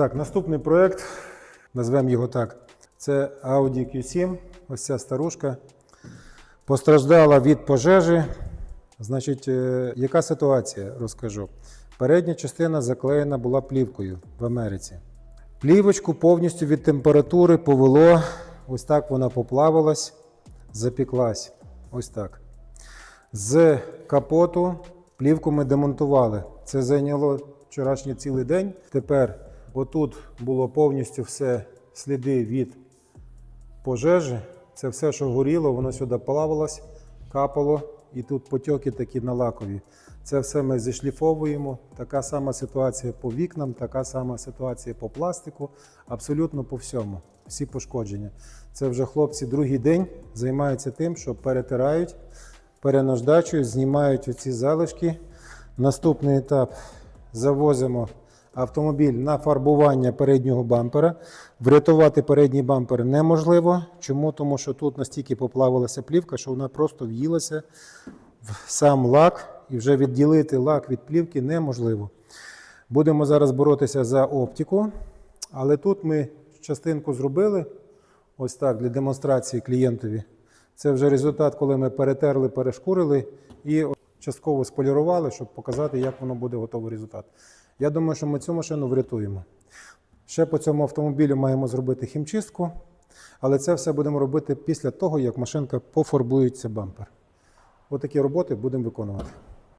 Так, наступний проект, назвемо його так. Це Audi Q7. Ось ця старушка. Постраждала від пожежі. Значить, е, яка ситуація, розкажу. Передня частина заклеєна була плівкою в Америці. Плівочку повністю від температури повело. Ось так вона поплавилась, запіклась. Ось так. З капоту плівку ми демонтували. Це зайняло вчорашній цілий день. Тепер отут було повністю все сліди від пожежі. Це все, що горіло, воно сюди плавалось, капало, і тут потьоки такі на лакові. Це все ми зішліфовуємо. Така сама ситуація по вікнам, така сама ситуація по пластику, абсолютно по всьому. Всі пошкодження. Це вже хлопці другий день займаються тим, що перетирають, перенаждачують, знімають оці залишки. Наступний етап завозимо автомобіль на фарбування переднього бампера. Врятувати передній бампер неможливо. Чому? Тому що тут настільки поплавилася плівка, що вона просто в'їлася в сам лак, і вже відділити лак від плівки неможливо. Будемо зараз боротися за оптику, але тут ми частинку зробили ось так для демонстрації клієнтові. Це вже результат, коли ми перетерли, перешкурили і частково сполірували, щоб показати, як воно буде готовий результат. Я думаю, що ми цю машину врятуємо. Ще по цьому автомобілю маємо зробити хімчистку, але це все будемо робити після того, як машинка пофарбується бампер. Отакі роботи будемо виконувати.